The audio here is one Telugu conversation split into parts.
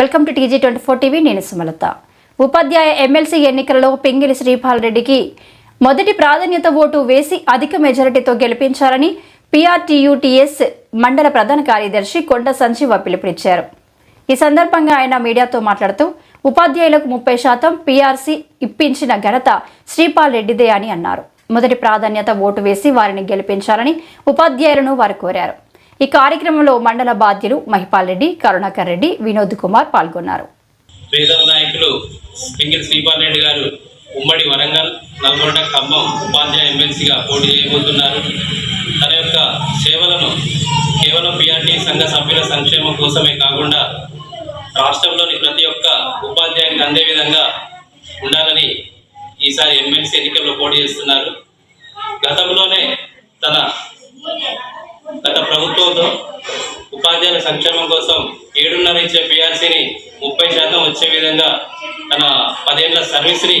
Welcome to TG twenty four TV నేను సుమలత. ఉపాధ్యాయ ఎమ్మెల్సీ ఎన్నికలలో పింగిలి శ్రీపాల్ రెడ్డికి మొదటి ప్రాధాన్యత ఓటు వేసి అధిక మెజారిటీతో గెలిపించాలని పీఆర్టీయూటీఎస్ మండల ప్రధాన కార్యదర్శి కొండ సంజీవ పిలుపునిచ్చారు. ఈ సందర్భంగా ఆయన మీడియాతో మాట్లాడుతూ ఉపాధ్యాయులకు ముప్పై శాతం పీఆర్సీ ఇప్పించిన ఘనత శ్రీపాల్ రెడ్డిదే అని అన్నారు. మొదటి ప్రాధాన్యత ఓటు వేసి వారిని గెలిపించాలని ఉపాధ్యాయులను వారు కోరారు. ఈ కార్యక్రమంలో మండల బాధ్యులు మహిపాల్ రెడ్డి కరుణాకర్ రెడ్డి వినోద్ కుమార్ పాల్గొన్నారు. ప్రీతం నాయకులు పింగిల్ శ్రీపాల్ రెడ్డి గారు ఉమ్మడి వరంగల్ నల్గొండ ఖమ్మం ఉపాధ్యాయ ఎమ్మెల్సీగా పోటీ చేయబోతున్నారు. తన యొక్క సేవలను కేవలం పిఆర్టీ సంఘ సభ్యుల సంక్షేమం కోసమే కాకుండా రాష్ట్రంలోని ప్రతి ఒక్క ఉపాధ్యాయునికి అందే విధంగా ఉండాలని ఈసారి ఎమ్మెల్సీ ఎన్నికల్లో పోటీ చేస్తున్నారు. గతంలోనే తన ప్రభుత్వంతో ఉపాధ్యాయుల సంక్షేమం కోసం ఏడున్నర ఇచ్చే పిఆర్సీని ముప్పై శాతం వచ్చే విధంగా తన పదేళ్ళ సర్వీస్ని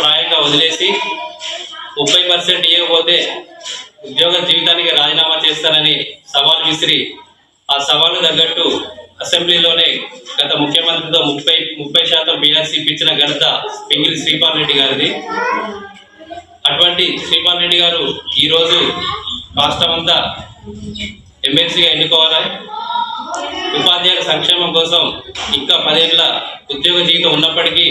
ప్రాయంగా వదిలేసి ముప్పై పర్సెంట్ ఇవ్వకపోతే ఉద్యోగ జీవితానికి రాజీనామా చేస్తానని సవాల్ విసిరి ఆ సవాలు తగ్గట్టు అసెంబ్లీలోనే గత ముఖ్యమంత్రితో ముప్పై ముప్పై శాతం బీఆర్సీ ఇప్పించిన ఘనత పింగిలి శ్రీపాల్ రెడ్డి గారిది. అటువంటి శ్రీపాల్ రెడ్డి గారు ఈరోజు రాష్ట్రమంతా ఎమ్మెల్సీగా ఎన్నుకోవాలి? ఉపాధ్యాయుల సంక్షేమం కోసం ఇంకా పదేళ్ళ ఉద్యోగ జీవితం ఉన్నప్పటికీ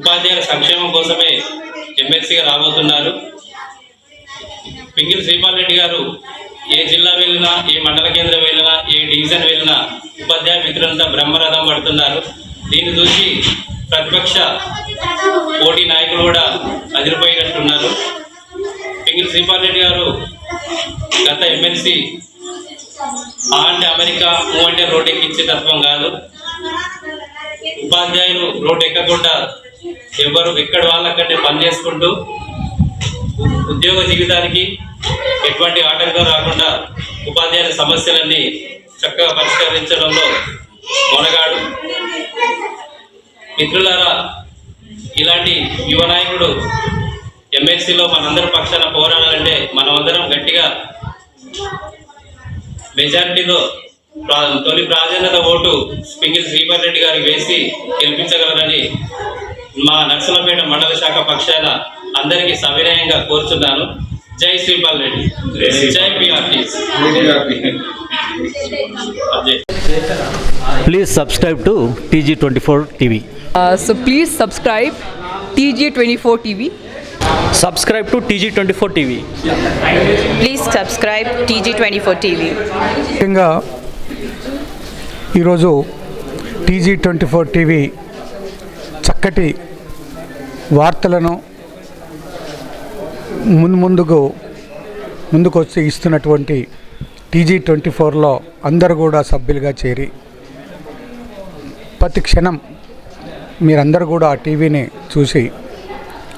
ఉపాధ్యాయుల సంక్షేమం కోసమే ఎమ్మెల్సీగా రాబోతున్నారు. పింగిల్ శ్రీపాల్ రెడ్డి గారు ఏ జిల్లా వెళ్ళినా ఏ మండల కేంద్రం వెళ్ళినా ఏ డివిజన్ వెళ్ళినా ఉపాధ్యాయ మిత్రులంతా బ్రహ్మరథం పడుతున్నారు. దీన్ని చూసి ప్రతిపక్ష పోటీ నాయకులు కూడా అదిరిపోయినట్టున్నారు. పింగిల్ శ్రీపాల్ రెడ్డి గారు గత ఎమ్మెల్సీ ఆ అంటే అమెరికా ఊ అంటే రోడ్డు ఎక్కించే తత్వం కాదు. ఉపాధ్యాయులు రోడ్డు ఎక్కకుండా ఎవరు ఎక్కడ వాళ్ళక్కడే పని చేసుకుంటూ ఉద్యోగ జీవితానికి ఎటువంటి ఆటంకం రాకుండా ఉపాధ్యాయుల సమస్యలన్నీ చక్కగా పరిష్కరించడంలో మొనగాడు మిత్రులారా ఇలాంటి యువ నాయకుడు ఎమ్మెల్సీలో మనందరి పక్షాన పోరాడాలంటే మనమందరం గట్టిగా మెజారిటీతో తొలి ప్రాధాన్యత ఓటు పింగిల్ శ్రీపాల్ రెడ్డి గారికి వేసి గెలిపించగలరని మా నర్సలపేట మండల శాఖ పక్షాన అందరికీ సవినయంగా కోరుచున్నాను. జై శ్రీపాల్ రెడ్డి. జై పిఆర్టీ. జై Please subscribe to TG24 TV. Uh, so please subscribe TG24 TV. Subscribe to TG24 TV. Please subscribe TG24 TV. ముఖ్యంగా ఈరోజు టీజీ ట్వంటీ ఫోర్ టీవీ చక్కటి వార్తలను ముందు ముందుకు ముందుకు వచ్చి ఇస్తున్నటువంటి టీజీ ట్వంటీ ఫోర్లో అందరూ కూడా సభ్యులుగా చేరి ప్రతి క్షణం మీరందరూ కూడా ఆ టీవీని చూసి